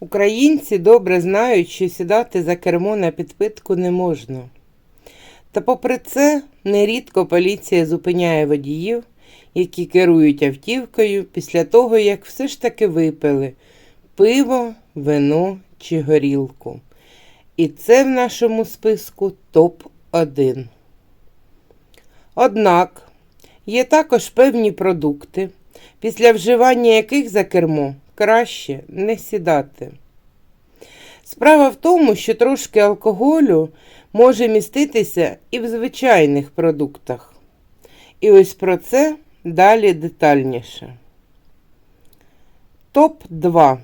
Українці добре знають, що сідати за кермо на підпитку не можна. Та попри це, нерідко поліція зупиняє водіїв, які керують автівкою після того, як все ж таки випили пиво, вино чи горілку. І це в нашому списку топ-1. Однак є також певні продукти, після вживання яких за кермо краще не сідати. Справа в тому, що трошки алкоголю може міститися і в звичайних продуктах. І ось про це далі детальніше. Топ-2.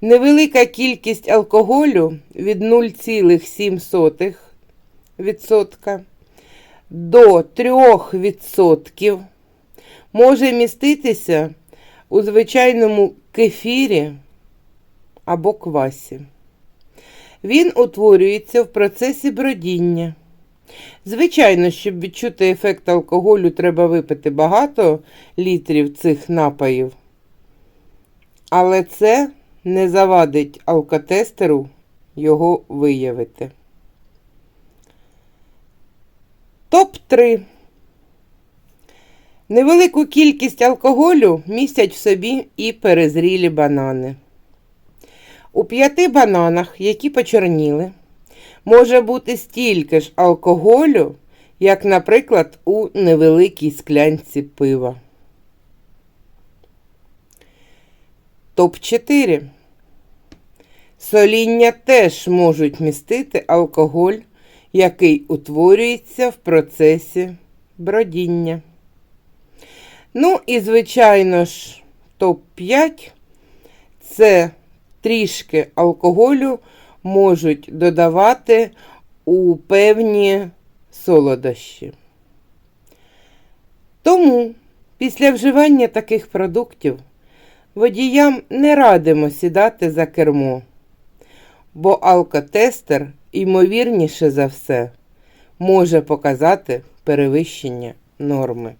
Невелика кількість алкоголю від 0,7% до 3% може міститися у звичайному кефірі або квасі. Він утворюється в процесі бродіння. Звичайно, щоб відчути ефект алкоголю, треба випити багато літрів цих напоїв. Але це не завадить алкотестеру його виявити. Топ-3. Невелику кількість алкоголю містять в собі і перезрілі банани. У п'яти бананах, які почорніли, може бути стільки ж алкоголю, як, наприклад, у невеликій склянці пива. Топ-4. Соління теж можуть містити алкоголь, який утворюється в процесі бродіння. Ну і, звичайно ж, топ-5 це трішки алкоголю можуть додавати у певні солодощі. Тому після вживання таких продуктів водіям не радимо сідати за кермо, бо алкотестер, ймовірніше за все, може показати перевищення норми.